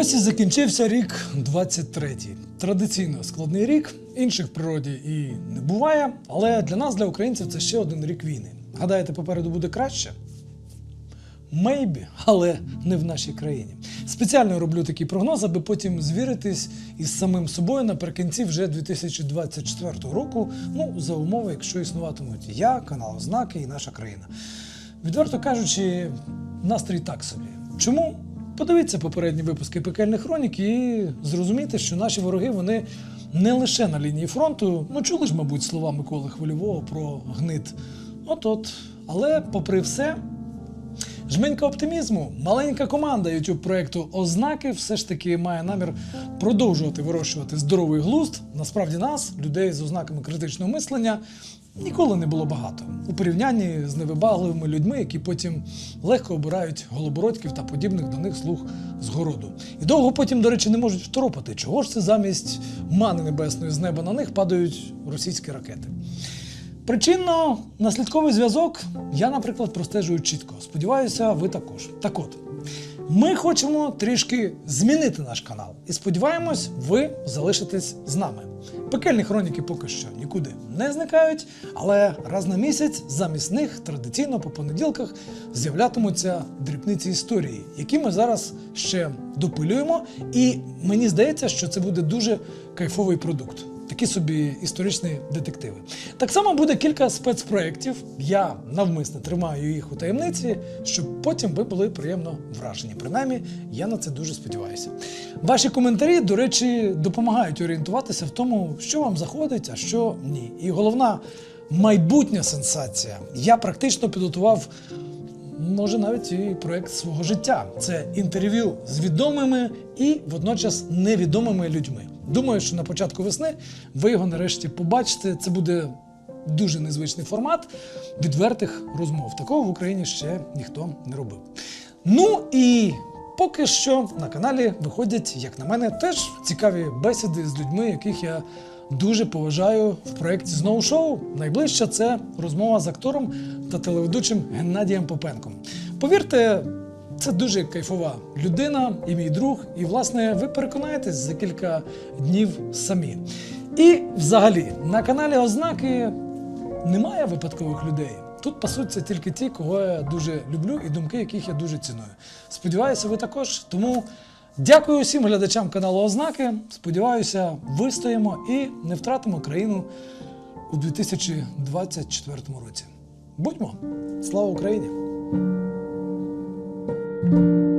Ось і закінчився рік 23-й. Традиційно складний рік, інших в природі і не буває, але для нас, для українців, це ще один рік війни. Гадаєте, попереду буде краще? Maybe, але не в нашій країні. Спеціально роблю такий прогноз, аби потім звіритись із самим собою наприкінці вже 2024 року. Ну, за умови, якщо існуватимуть я, канал Ознаки і наша країна. Відверто кажучи, настрій так собі. Чому? Подивіться попередні випуски пекельних хронік і зрозумійте, що наші вороги вони не лише на лінії фронту. Ну, чули ж, мабуть, слова Миколи Хвильового про гнит. От-от. Але, попри все, Жменька оптимізму. Маленька команда youtube проекту Ознаки все ж таки має намір продовжувати вирощувати здоровий глузд. Насправді нас, людей з ознаками критичного мислення, ніколи не було багато у порівнянні з невибагливими людьми, які потім легко обирають голобородьків та подібних до них слуг з городу. І довго потім, до речі, не можуть второпати, чого ж це замість мани небесної з неба на них падають російські ракети. Причинно-наслідковий зв'язок я, наприклад, простежую чітко. Сподіваюся, ви також. Так от, ми хочемо трішки змінити наш канал і сподіваємось, ви залишитесь з нами. Пекельні хроніки поки що нікуди не зникають, але раз на місяць замість них традиційно по понеділках з'являтимуться дрібниці історії, які ми зараз ще допилюємо. І мені здається, що це буде дуже кайфовий продукт. Такі собі історичні детективи. Так само буде кілька спецпроєктів. Я навмисно тримаю їх у таємниці, щоб потім ви були приємно вражені. Принаймні, я на це дуже сподіваюся. Ваші коментарі, до речі, допомагають орієнтуватися в тому, що вам заходить, а що ні. І головна майбутня сенсація. Я практично підготував може навіть і проект свого життя. Це інтерв'ю з відомими і водночас невідомими людьми. Думаю, що на початку весни ви його нарешті побачите. Це буде дуже незвичний формат відвертих розмов. Такого в Україні ще ніхто не робив. Ну і поки що на каналі виходять, як на мене, теж цікаві бесіди з людьми, яких я дуже поважаю в проєкті знову шоу. Найближча це розмова з актором та телеведучим Геннадієм Попенком. Повірте, це дуже кайфова людина і мій друг. І, власне, ви переконаєтесь за кілька днів самі. І взагалі на каналі Ознаки немає випадкових людей. Тут пасуться тільки ті, кого я дуже люблю, і думки, яких я дуже ціную. Сподіваюся, ви також. Тому дякую всім глядачам каналу Ознаки. Сподіваюся, вистоїмо і не втратимо країну у 2024 році. Будьмо! Слава Україні! Thank you.